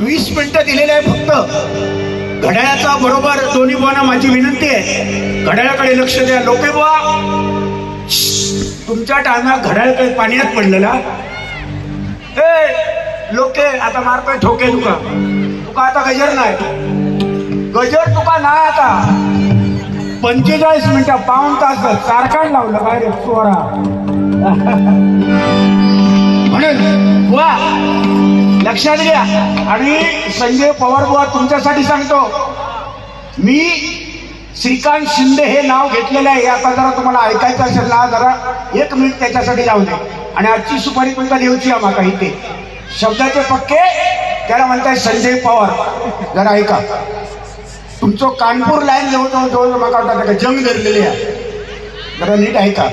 वीस मिनिटं दिलेले आहे फक्त. घड्याळाचा बरोबर दोन्ही बुवांना माझी विनंती आहे. घड्याळाकडे लक्ष द्या. लोके बुवा तुमच्या टायमा घड्याळ काही पाण्यात पडलेला. ए लोके आता मारतोय ठोके तुका. तुका आता गजर नाही. गजर तुका नाही आता. पंचेचाळीस मिनिटं पाऊन तास कारखान लावलं काय रे चोरा. म्हणून वा लक्षात घ्या. आणि संजय पवार बुवा तुमच्यासाठी सांगतो. मी श्रीकांत शिंदे हे नाव घेतलेलं आहे. आता जरा तुम्हाला ऐकायचं असेल ना जरा एक मिनिट त्याच्यासाठी जाऊ दे. आणि आजची सुपारी तुमचा लिहूची आम्हाला माका इथे शब्दाचे पक्के त्याला म्हणताय संजय पवार. जरा ऐका. तुमचं कानपूर लाईन जवळ जवळ जवळ मला वाटतं का जंग धरलेली आहे. जरा नीट ऐका.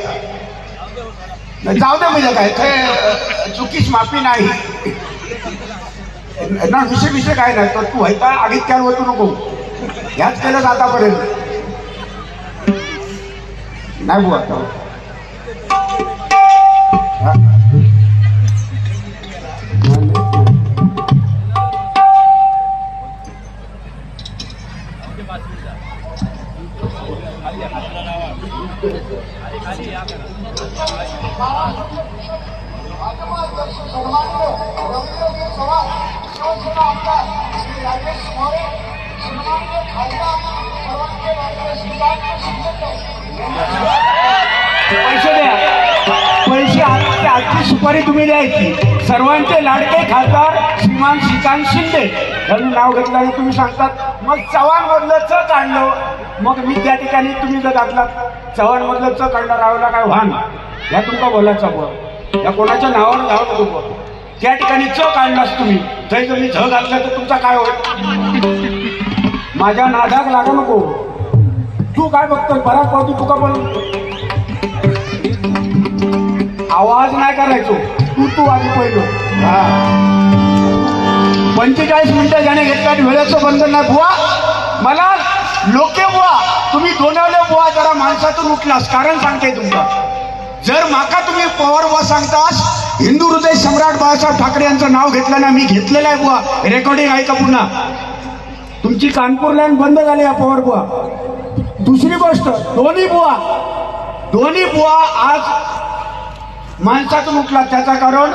जाऊ दे म्हणजे काय? चुकीच माफी नाही. ना विषय विषय काय नाही. तर तू व्हायचा आगीत काय होतो नको. ह्याच केलं आतापर्यंत. नाही बुवा हा? पैसे द्या. पैसे आजची आजची सुपारी तुम्ही द्यायची. सर्वांचे लाडके खासदार श्रीमान श्रीकांत शिंदे. यांनी नाव घेतलं आणि तुम्ही सांगतात मग चव्हाण मधलं च काढलं मग मी त्या ठिकाणी तुम्ही जर घातलात चव्हाण मधलं च काढलं राहायला काय वाहन? या तुमका बोलायचा बोल या कोणाच्या नावानं जाऊ नको बुवा. त्या ठिकाणी च काढलास तुम्ही जर जर मी झ घातलं तर तुमचा काय होईल? माझ्या नादाक लागा नको. तू काय बघतोय? बराच पावती तुका पण. आवाज नाही करायचो. तू तू आधी पहिलो. पंचेचाळीस मिनिटं ज्याने घेतला वेळेचं बंधन नाही बुवा. मला लोके बुवा. तुम्ही दोनवले बुवा जरा माणसातून उठलास. कारण सांगते तुमचं. जर माका तुम्ही पवार बुवा सांगतास हिंदू हृदय सम्राट बाळासाहेब ठाकरे यांचं नाव घेतलं ना मी घेतलेलं आहे बुवा. रेकॉर्डिंग आहे का पुन्हा तुमची कानपूर लाईन बंद झाली आहे पवार बुवा. दुसरी गोष्ट दोन्ही बुवा. दोन्ही बुवा आज माणसातून उठला. त्याचा कारण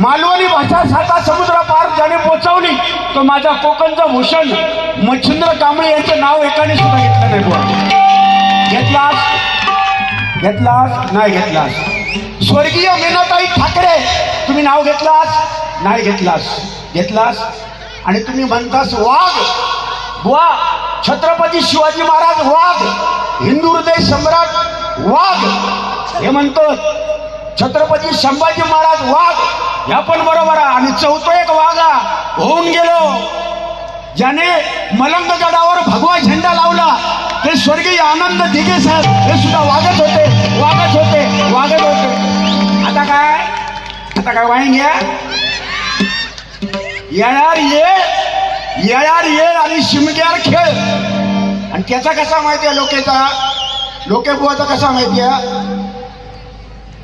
मालवणी भाषा साता समुद्र पार ज्याने पोचवली तो माझ्या कोकणचं भूषण मच्छिंद्र कांबळे यांचं नाव एकाने सुद्धा घेतलं नाही बुवा. घेतलास घेतलास? नाही घेतलास. स्वर्गीय मेनाताई ठाकरे तुम्ही नाव घेतलास? नाही घेतलास. घेतलास? आणि तुम्ही म्हणतास वाघ बुवा छत्रपती शिवाजी महाराज वाघ हिंदू हृदय सम्राट वाघ. हे म्हणतो छत्रपती संभाजी महाराज वाघ. ह्या पण बरोबर आणि चौथो एक वाघा होऊन गेलो. ज्याने मलंग गडावर भगवा झेंडा लावला ते स्वर्गीय आनंद दिघे साहेब हे सुद्धा वागत होते वागत होते वागत होते. आता काय? आता काय वाईन घ्या येणार ये येणार ये आणि शिमग्यार खेळ. आणि त्याचा कसा माहिती आहे लोकेचा? लोके बुवाचा कसा माहिती आहे?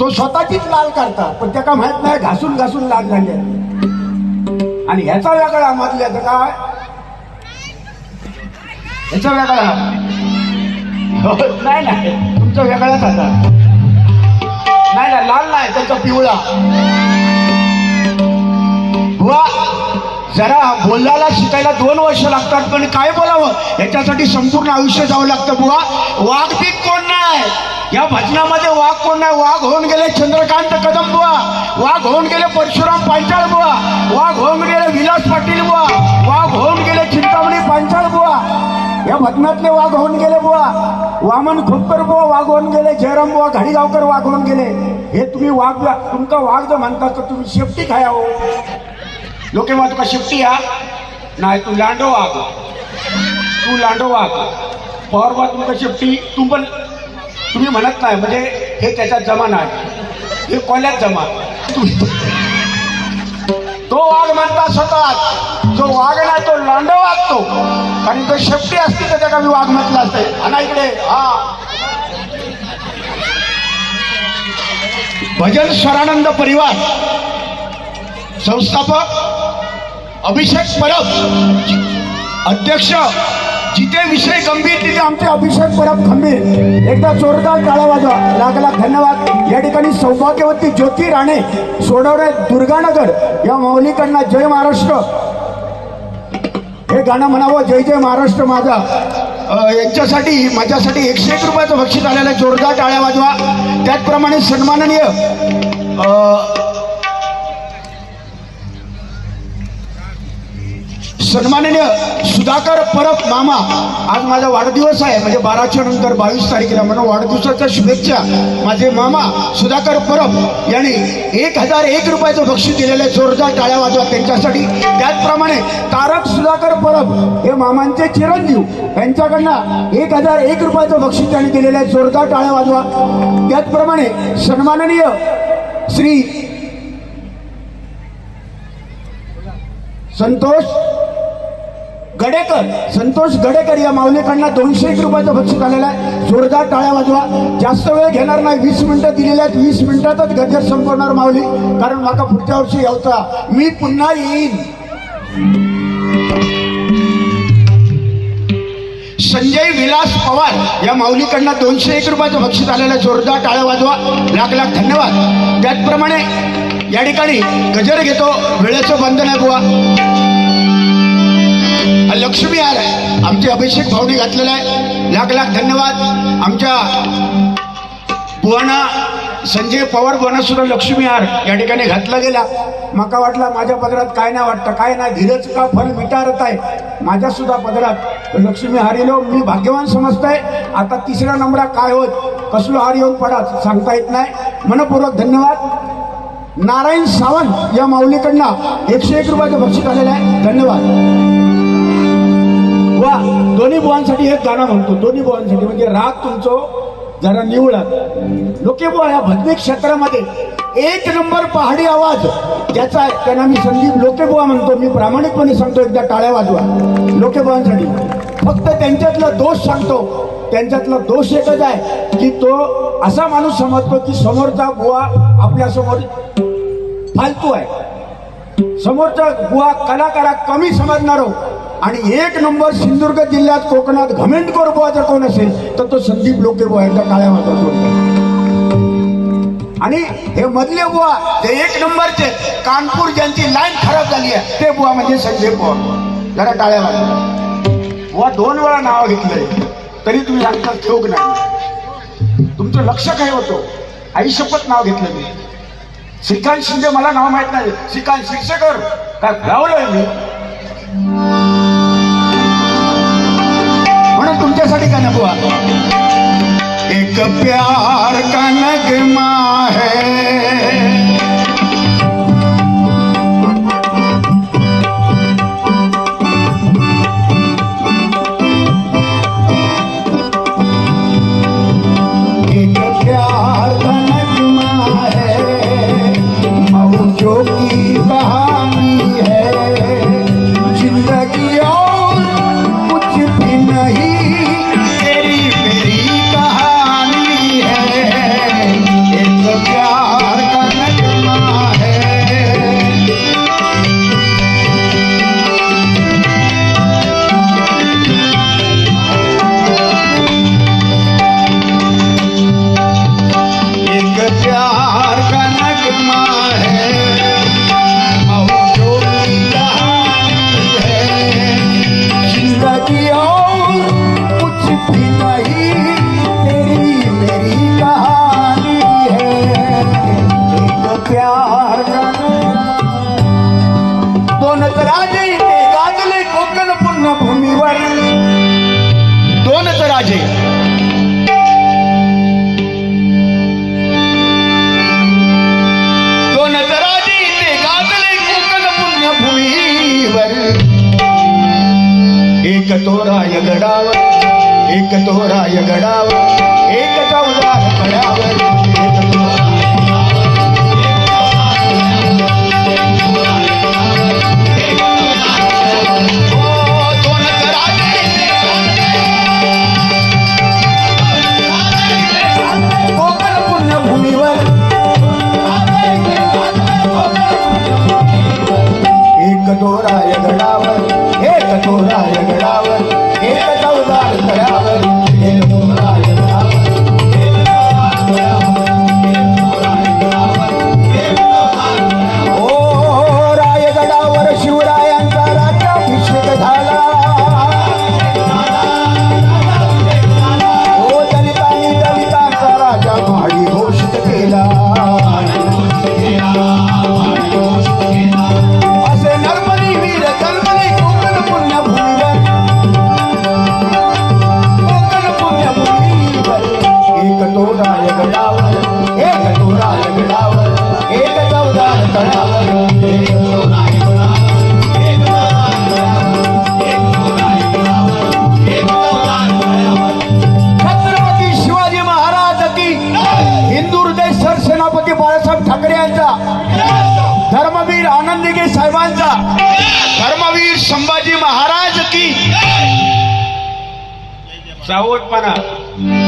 तो स्वतःचीच लाल करता पण त्याला माहीत नाही घासून घासून लाल झाली. आणि ह्याचा वेगळा मधल्याचं काय? ह्याचा वेगळा नाही नाही. तुमचा वेगळाच आता नाही नाही लाल नाही त्याचा पिवळा. बुवा जरा बोलायला शिकायला दोन वर्ष लागतात पण काय बोलावं? ह्याच्यासाठी संपूर्ण आयुष्य जावं लागतं बुवा. वाघ पीक कोण नाही? या भजनामध्ये वाघ कोण नाही? वाघ होऊन गेले चंद्रकांत कदम बुवा. वाघ होऊन गेले परशुराम पांचाळ बुवा. वाघ होऊन गेले विलास पाटील बुवा. वाघ होऊन गेले चिंतामणी पांचाळ या भजनातले वाघ होऊन गेले बुवा. वामन खुपकर बुवा वाघ होऊन गेले जयराम बुवा घाडीगावकर वाघ होऊन गेले. हे तुम्ही वाघ तुमका वाघ जर म्हणतात तर तुम्ही शेपटी खाया हो लोके मग तुका शेपटी या? नाही तू लांडो वाघ. तू लांडो वाघ. पवार बा तुमका शेपटी. तू पण तुम्ही म्हणत नाही म्हणजे हे त्याच्यात जमा नाही. हे कोल्यात जमा. तो वाघ म्हणता स्वतः जो वाघ ना तो लांडो वागतो. कारण तो शेपटी असते तर त्याला मी वाघ म्हटलं असते. आणि इकडे हा. भजन स्वरानंद परिवार. संस्थापक अभिषेक परब. अध्यक्ष जिथे विषय गंभीर तिथे आमचे अभिषेक परब खंबीर. एकदा जोरदार टाळा वाजवा. लागला धन्यवाद. या ठिकाणी सौभाग्यवती ज्योती राणे सोडवणे दुर्गानगर. या मौलिकांना जय महाराष्ट्र. हे गाणं म्हणावं जय जय महाराष्ट्र माझा. यांच्यासाठी माझ्यासाठी एकशे एक रुपयाचं बक्षीस आलेलं जोरदार टाळ्या वाजवा. त्याचप्रमाणे सन्माननीय सन्माननीय सुधाकर परब मामा आज माझा वाढदिवस आहे. म्हणजे बाराच्या नंतर बावीस तारखेला म्हणून वाढदिवसाच्या शुभेच्छा. माझे मामा सुधाकर परब यांनी एक हजार एक रुपयाचं बक्षीस दिलेलं आहे. जोरदार टाळ्या वाजवा त्यांच्यासाठी. त्याचप्रमाणे तारक सुधाकर परब हे मामांचे चिरंजीव यांच्याकडनं एक हजार एक रुपयाचं बक्षीस त्यांनी दिलेलं आहे. जोरदार टाळ्या वाजवा. त्याचप्रमाणे सन्माननीय श्री संतोष गडेकर संतोष गडेकर या माऊलीकडनं दोनशे एक रुपयाचं बक्षीस आलेलं आहे. जोरदार टाळ्या वाजवा. जास्त वेळ घेणार नाही. वीस मिनिटं दिलेल्या आहेत. वीस मिनिटातच गजर संपवणार माऊली. कारण माका पुढच्या वर्षी यावचा मी पुन्हा येईन. संजय विलास पवार या माऊलीकडनं दोनशे एक रुपयाचं बक्षीस आलेलं आहे. जोरदार टाळ्या वाजवा. लाख लाख धन्यवाद. त्याचप्रमाणे या ठिकाणी गजर घेतो. वेळेचं बंधन आहे बुवा. लक्ष्मी आर आमचे अभिषेक भाऊनी घातलेला आहे. लाख लाख धन्यवाद. आमच्या बुवाना संजय पवार बुवाना सुद्धा लक्ष्मी आर या ठिकाणी घातला गेला. माका वाटला माझ्या पदरात काय नाही वाटतं काय नाही. धीरज का फल मिटारत आहे? माझ्या सुद्धा पदरात लक्ष्मी हार मी भाग्यवान समजतोय. आता तिसऱ्या नंबरात काय होत? कसलो हार येऊन पडा सांगता येत नाही. मनपूर्वक धन्यवाद. नारायण सावंत या माऊलीकडनं एकशे एक रुपयाचं बक्षीस आलेलं आहे. धन्यवाद. वा दोन्ही बुवांसाठी एक गाणं म्हणतो. दोन्ही बुवांसाठी. म्हणजे राग तुमचं जरा निवडा लोके बुवा या भजनी क्षेत्रामध्ये एक नंबर पहाडी आवाज ज्याचा आहे त्यांना मी संदीप लोकेबुवा म्हणतो. मी प्रामाणिकपणे सांगतो एकदा टाळ्या वाजवा. लोकेबुवांसाठी फक्त त्यांच्यातला दोष सांगतो. त्यांच्यातला दोष एकच आहे की तो असा माणूस समजतो की समोरचा बुवा आपल्यासमोर फालतू आहे. समोरचा बुवा कलाकारा कमी समजणारो आणि एक नंबर सिंधुदुर्ग जिल्ह्यात कोकणात घमेंटकोर बुवा जर कोण असेल तर तो संदीप लोके बुवा एकदा काळ्या वाजवतो आणि हे मधले बुवा ते एक नंबरचे कानपूर ज्यांची लाईन खराब झाली आहे ते बुवा म्हणजे संदीप बुवा. जरा टाळ्या वाजवा. बुवा दोन वेळा नाव घेतलंय तरी तुम्ही सांगता ठेवक नाही? तुमचं लक्ष काय होतं? आई शपथ नाव घेतलं मी. श्रीकांत शिंदे मला नाव माहीत नाही. श्रीकांत शिक्षकर काय लावलंय मी? म्हणून तुमच्यासाठी काय नको? एक प्यार का नगमा है? दोनच राजे ते गाजले कोकण पूर्ण भूमीवर. दोनच राजे. दोन राजे ते गाजले कोकण पुण्यभूमीवर एक तोराय गडावर एक तोराय गडावर एक चौदार गडावर Narayanam सावधपणा महाराष्ट्र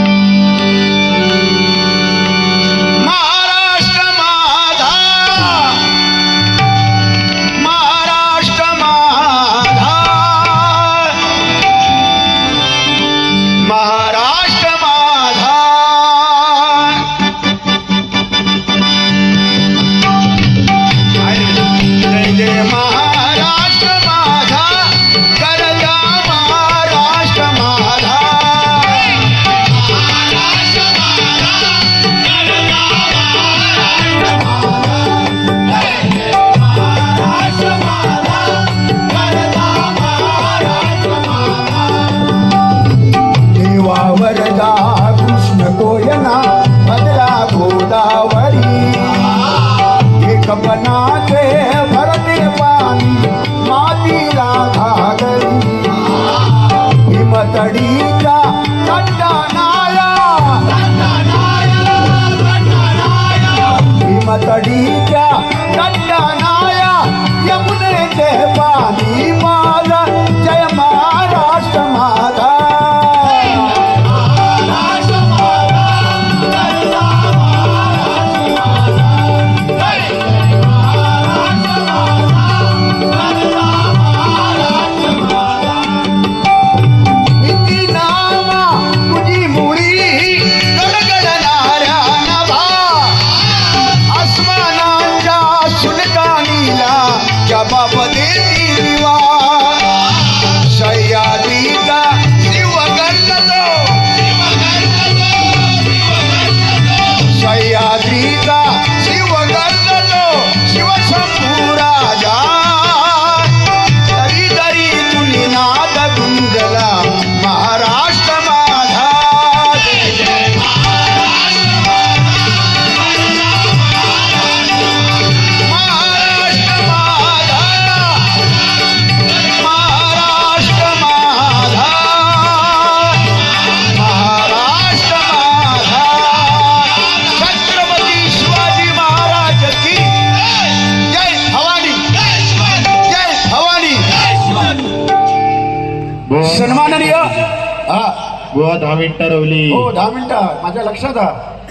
मिनिटं रवली. हो दहा मिनिटं. माझ्या लक्षात हा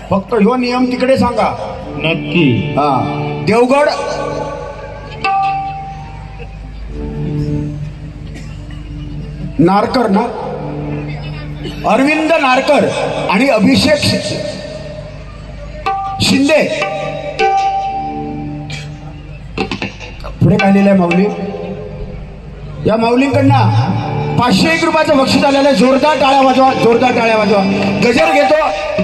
फक्त ह्यो नियम तिकडे सांगा. नक्की. हा. देवगड. नारकर ना? अरविंद नारकर आणि अभिषेक शिंदे. पुढे काय लिहिलंय माऊली? या माऊलींकडनं. पाचशे एक रुपयाचं बक्षीस आलेलं आहे. जोरदार टाळ्या वाजवा जोरदार टाळ्या वाजवा. गजर घेतो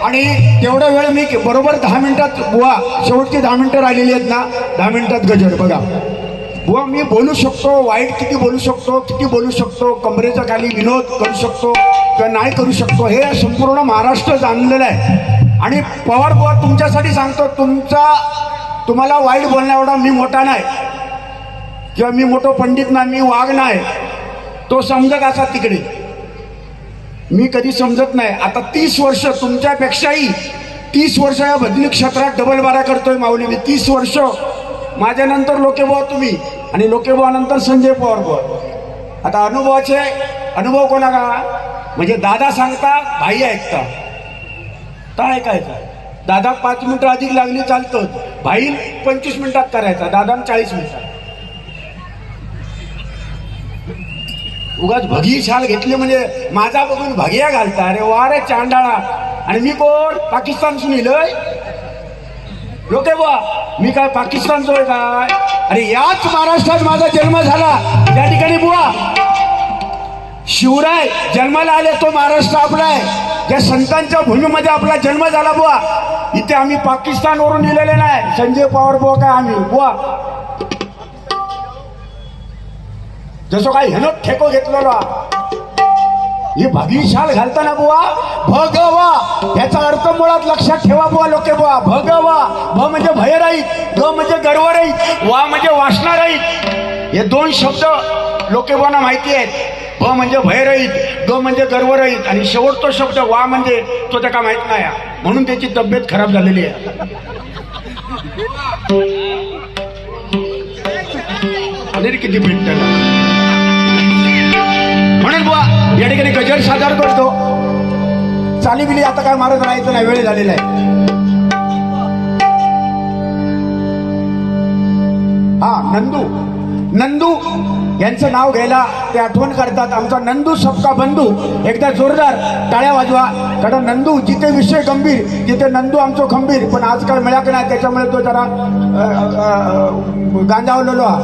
आणि तेवढा वेळ मी बरोबर दहा मिनिटात बुवा शेवटची दहा मिनिटं राहिलेली आहेत ना दहा मिनिटात गजर. बघा. बुवा मी बोलू शकतो वाईट किती बोलू शकतो किती बोलू शकतो कमरेचा खाली विनोद करू शकतो किंवा नाही करू शकतो हे संपूर्ण महाराष्ट्र जाणलेलं आहे. आणि पवार बुवा तुमच्यासाठी सांगतो तुमचा तुम्हाला वाईट बोलण्या एवढा मी मोठा नाही. किंवा मी मोठं पंडित नाही मी वाघ नाही. तो समजत असा तिकडे. मी कधी समजत नाही. आता तीस वर्ष तुमच्यापेक्षाही तीस वर्ष या भजनी क्षेत्रात डबल बारा करतोय माऊली मी. तीस वर्ष. माझ्यानंतर लोकेबुवा तुम्ही आणि लोकेबुवानंतर संजय पवार बुवा. आता अनुभवाचे अनुभव कोणा का म्हणजे दादा सांगता भाई ऐकता. काय ऐकायचं? दादा पाच मिनिटं अधिक लागली चालतं. भाई पंचवीस मिनिटात करायचा दादा चाळीस मिनिटात. उगाच भगी शाल घेतली म्हणजे माझा बघून भगिया घालता. अरे वा रे चांडाळा. आणि मी कोण? पाकिस्तान सुनीलय लोके बुवा मी काय पाकिस्तानचो आहे काय? अरे याच महाराष्ट्रात माझा जन्म झाला. त्या ठिकाणी बुवा शिवराय जन्माला आले तो महाराष्ट्र आपला आहे ज्या संतांच्या भूमीमध्ये आपला जन्म झाला बुवा. इथे आम्ही पाकिस्तानवरून लिहिलेले नाही. संजय पवार बुवा काय आम्ही? बुवा जसं काय ह्यानं ठेको घेतलेला. ही भगवी घालताना बुवा भगवा. याचा अर्थ मुळात लक्षात ठेवा बुवा लोके बुवा भगवा. भ म्हणजे भयराई ग म्हणजे गर्वराई वा म्हणजे वासनारहित. हे दोन शब्द लोके बुवांना माहिती आहेत. भ म्हणजे भयरहित ग म्हणजे गर्वरहित. आणि शेवट तो शब्द वा म्हणजे तो त्या का माहीत नाही म्हणून त्याची तब्येत खराब झालेली आहे. पनीर किती भेटतं त्याला म्हणून बुवा या ठिकाणी गजर सादर करतो. चाली बिली आता काय मारत राहायचं नाही वेळ झालेला आहे. हा नंदू. नंदू यांचं नाव घ्यायला ते आठवण करतात. आमचा नंदू सबका बंधू एकदा जोरदार टाळ्या वाजवा. कारण नंदू जिथे विषय गंभीर तिथे नंदू आमचो खंबीर पण आजकाल मिळाक नाही त्याच्यामुळे तो जरा गांजावलेलो हा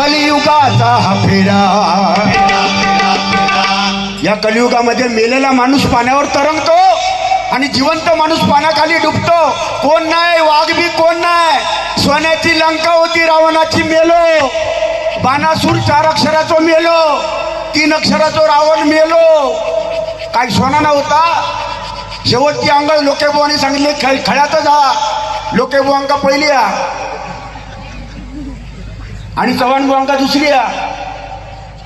कलियुगाचा हा फेरा. या कलियुगामध्ये मेलेला माणूस पाण्यावर तरंगतो आणि जिवंत माणूस पाण्याखाली डुबतो. कोण नाही? वाघ बी कोण नाही? सोन्याची लंका होती रावणाची मेलो. बाणासूर चार अक्षराचो मेलो. तीन अक्षराचो रावण मेलो. काही सोना नव्हता शेवटची अंग लोकेबुवाने सांगितले खळ खळ्यातच हा लोकेबुवांका पहिली आणि चव्हाण बुवांका दुसरी या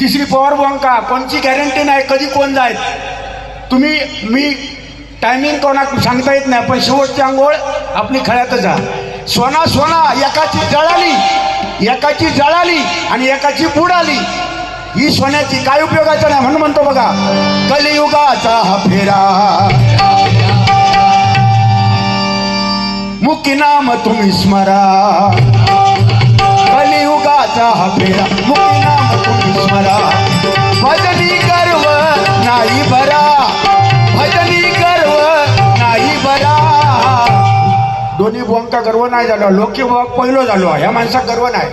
तिसरी पवार बुवांका कोणची गॅरंटी नाही कधी कोण जायत तुम्ही मी टायमिंग कोणाक सांगता येत नाही पण शेवटची आंघोळ आपली खळ्यातच आहे सोना सोना एकाची जळाली एकाची जळाली आणि एकाची बुडाली ही सोन्याची काय उपयोगाचं नाही म्हणून म्हणतो बघा. कलियुगाचा हा फेरा. मुक्की नाम तुम्ही स्मरा. कलियुगाचा हा नाम तुम्ही स्मरा भजनी गर्व नाही बरा. भजनी गर्व नाही बरा. दोन्ही बुवांका गर्व नाही झालो. लोकी बुवा पहिलो झालो ह्या माणसाक गर्व नाही.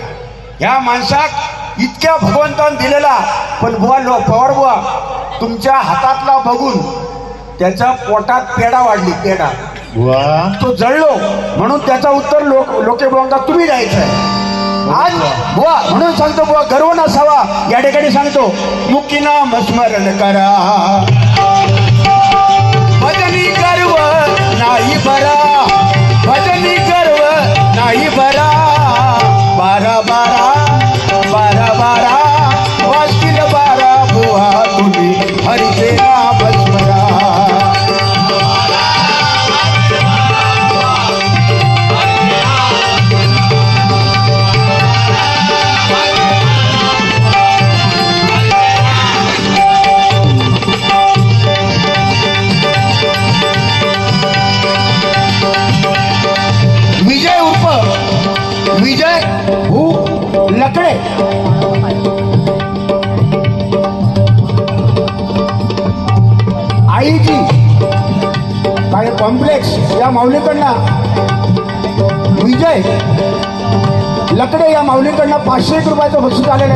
ह्या माणसाक इतक्या भगवंतान दिलेला. पण बुवा लो पवार बुवा तुमच्या हातातला बघून त्याच्या पोटात पेडा वाढली पेडा बुवा. तो जळलो. म्हणून त्याचा उत्तर लोक लोके तुम्ही द्यायचं आहे आज बुवा म्हणून सांगतो बुवा गर्व नसावा. या ठिकाणी सांगतो मुक्की नाम स्मरण करा. भजनी गर्व नाही बरा भजनी गर्व नाही बरा एक रुपयाचं बक्षीस आलेलं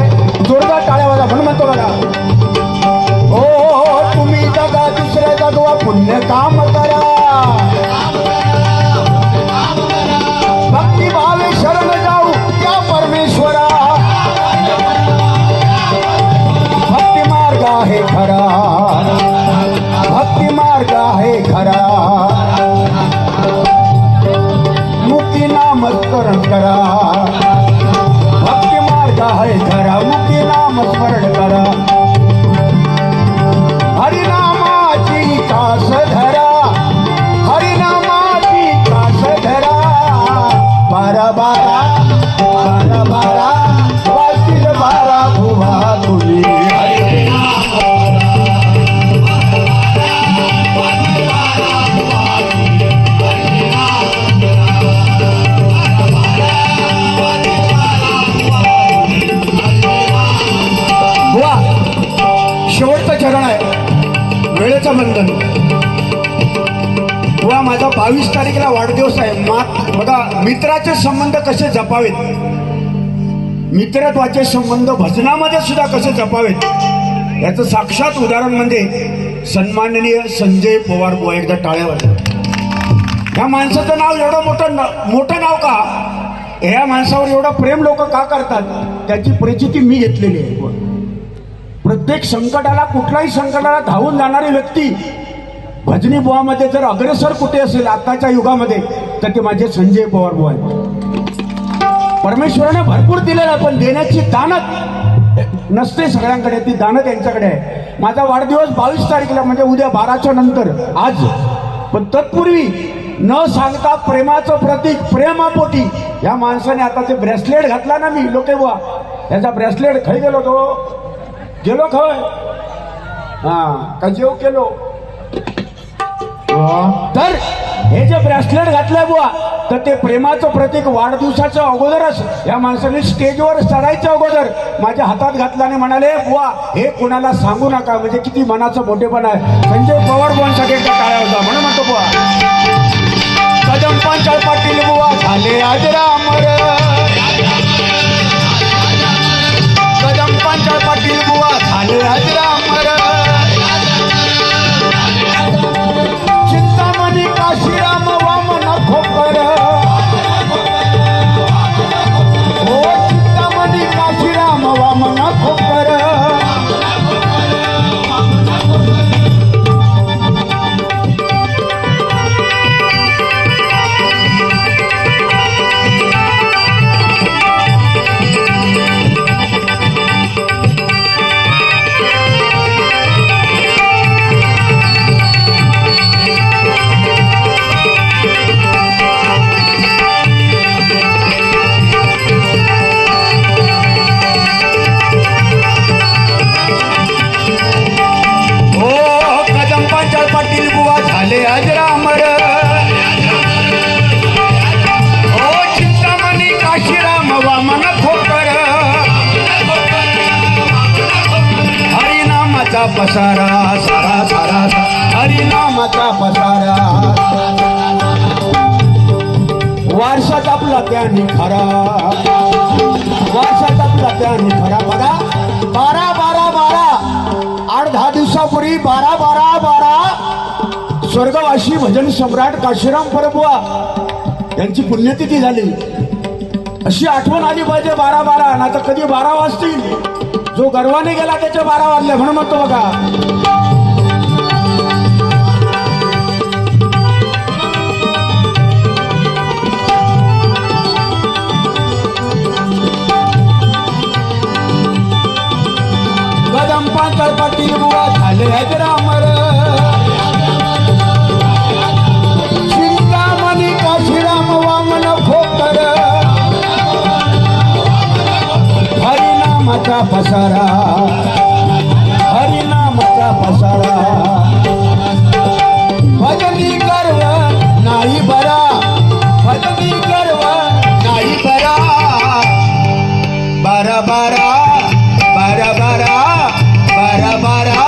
कसे जपावेत? मित्रत्वाचे संबंध भजनामध्ये सुद्धा कसे जपावेत? याचं साक्षात उदाहरण म्हणजे सन्माननीय संजय पवार बुवा एकदा टाळ्यावर. ह्या माणसाचं नाव एवढं मोठं न- मोठं नाव का? ह्या माणसावर एवढं प्रेम लोक का करतात? त्याची परिचिती मी घेतलेली आहे. प्रत्येक संकटाला कुठल्याही संकटाला धावून जाणारी व्यक्ती भजनी बुवामध्ये जर अग्रेसर कुठे असेल आताच्या युगामध्ये तर ते माझे संजय पवार बुवा आहेत. परमेश्वराने भरपूर दिलेलं आहे पण देण्याची दानत नसते सगळ्यांकडे ती दानत त्यांच्याकडे आहे. माझा वाढदिवस बावीस तारखेला म्हणजे उद्या बाराच्या नंतर आज. पण तत्पूर्वी न सांगता प्रेमाचं प्रतीक प्रेमापोटी या माणसाने आता ते ब्रेसलेट घातला ना मी लोके बुवा. त्याचा ब्रेसलेट खाई गेलो तो? गेलो खय? हा का जेव केलो? तर हे जे ब्रेसलेट घातलंय बुवा तर ते प्रेमाचं प्रतीक वाढदिवसाच्या अगोदरच या माणसाने स्टेजवर चढायच्या अगोदर माझ्या हातात घातल्याने म्हणाले वा हे कुणाला सांगू नका म्हणजे किती मनाचं मोठेपण आहे. संजय पवार बुवांसाठी एकदा टाळ्या होता म्हणून म्हणतो बुवा. कदम पांचाळ पाटील बुवा झाले आज रामर. कदम पांचाळ पाटील बुवा झाले आज स्वर्गवासी सम्राट काशीराम परबुआ यांची पुण्यतिथी झाली. अशी आठवण आली पाहिजे बारा बारा ना तर कधी बारा वाजतील. जो गर्वाने गेला त्याच्या बारा वाजले म्हणून म्हणतो बघा. कदम पाटील बुवा झाले हैदराबाद का पसारा. हरिनामाचा पसारा. भजनी गर्व नाही बरा. भजनी गर्व नाही बरा. बारा बारा बारा बारा बारा बारा.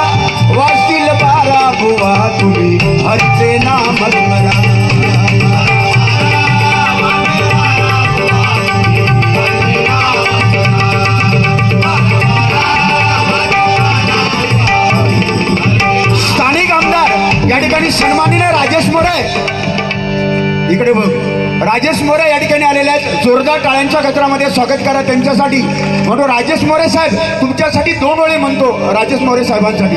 वाजतील बारा बुवा तुम्ही. हरचे नाम स्मरा इकडे बघ. राजेश मोरे या ठिकाणी आलेले आहेत. जोरदार टाळ्यांच्या गजरामध्ये स्वागत करा त्यांच्यासाठी. म्हणून राजेश मोरे साहेब तुमच्यासाठी दोन वेळे म्हणतो. राजेश मोरे साहेबांसाठी.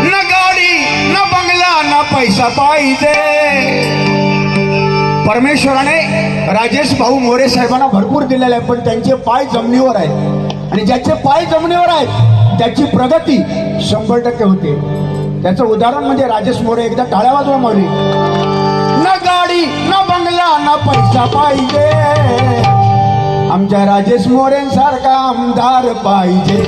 न गाडी न बंगला न पैसा पाहिजे. परमेश्वराने राजेश भाऊ मोरे साहेबांना भरपूर दिलेला आहे पण त्यांचे पाय जमिनीवर आहेत. आणि ज्याचे पाय जमिनीवर आहेत त्याची प्रगती शंभर टक्के होते. त्याचं उदाहरण म्हणजे राजेश मोरे एकदा टाळ्या वाजवा मावली न गाडी न बंगला न पैसा पाहिजे. आमच्या राजेश मोरेंसारखा आमदार पाहिजे.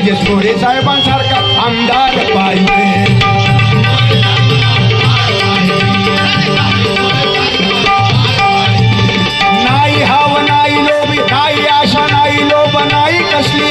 राजेश भोरे साहेबांसारखा आमदार पाहिजे. नाही हाव नाही लोभ नाही आशा नाही लोभ नाही कसली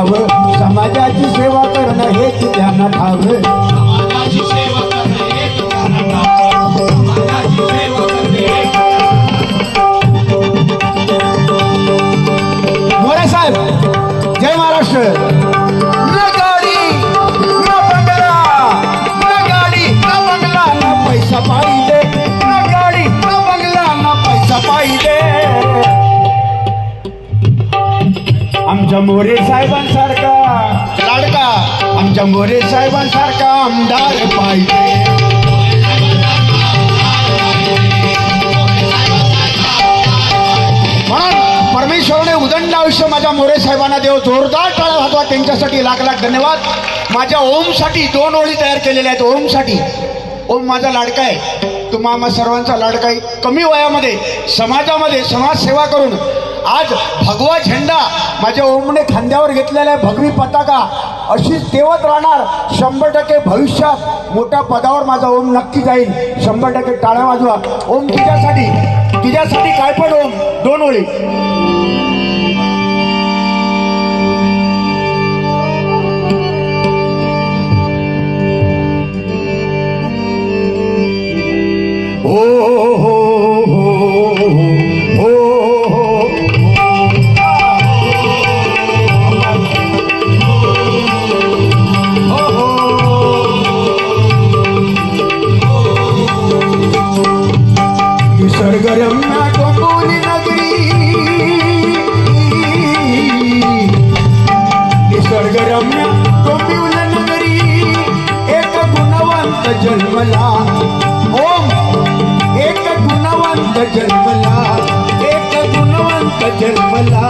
त्यांना समाजाची सेवा करणं हेच त्यांना आमच्या मोरे साहेबांसारखा आमदार पाहिजे. म्हणून परमेश्वरने उदंड आयुष्य माझ्या मोरे साहेबांना देव जोरदार टाळा वाजवा. त्यांच्यासाठी लाख लाख धन्यवाद. माझ्या ओमसाठी दोन ओळी तयार केलेल्या आहेत. ओमसाठी. ओम माझा लाडका आहे. तुम्हा आम्हा सर्वांचा लाडका आहे. कमी वयामध्ये समाजामध्ये समाजसेवा करून आज भगवा झेंडा माझ्या ओमने खांद्यावर घेतलेला आहे. भगवी पताका अशीच तेवत राहणार शंभर टक्के भविष्यात मोठ्या पदावर माझा ओम नक्की जाईल. शंभर टक्के टाळ्या वाजवा. ओम तुझ्यासाठी तुझ्यासाठी काय पण ओम दोन ओळी. हो हो हो. हो. जन्मला. ओम एक गुणवंत जन्मला एक गुणवंत जन्मला.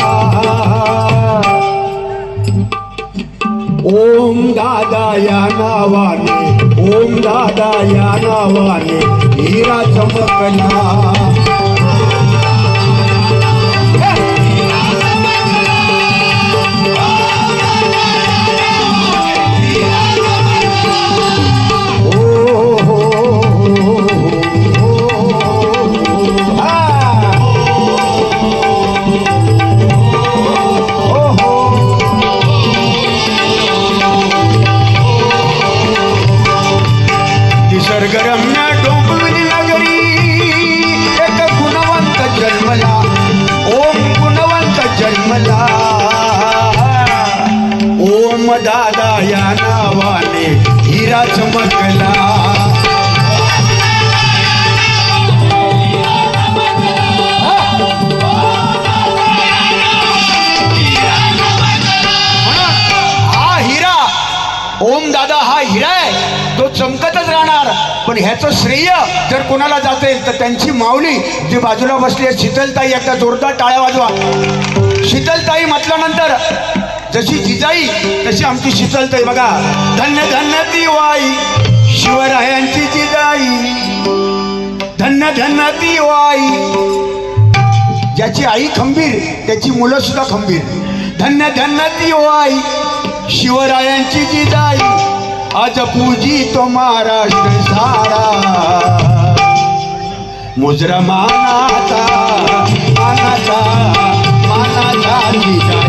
ओम दादा या नावाने ओम दादा या नावाने हिरा चमकला. हिरा चमकला हा हिरा. ओम दादा हा हिरा आहे. तो चमकतच राहणार. पण ह्याचं श्रेय जर कोणाला जाते तर त्यांची माऊली जी बाजूला बसली आहे शीतलताई एकदा जोरदार टाळ्या वाजवा. शीतलताई म्हटल्यानंतर जशी जिजाई तशी आमची शीतलताई बघा. धन्य धन्य ती वाई शिवरायांची जिजाई. धन्य धन्य ती वाई ज्याची आई खंबीर त्याची मुलं सुद्धा खंबीर. धन्य धन्य ती वाई शिवरायांची जिजाई. आज पूजी तो महाराष्ट्र सारा. मुजरा मानाचा मानाचा मानाचा जिजाई.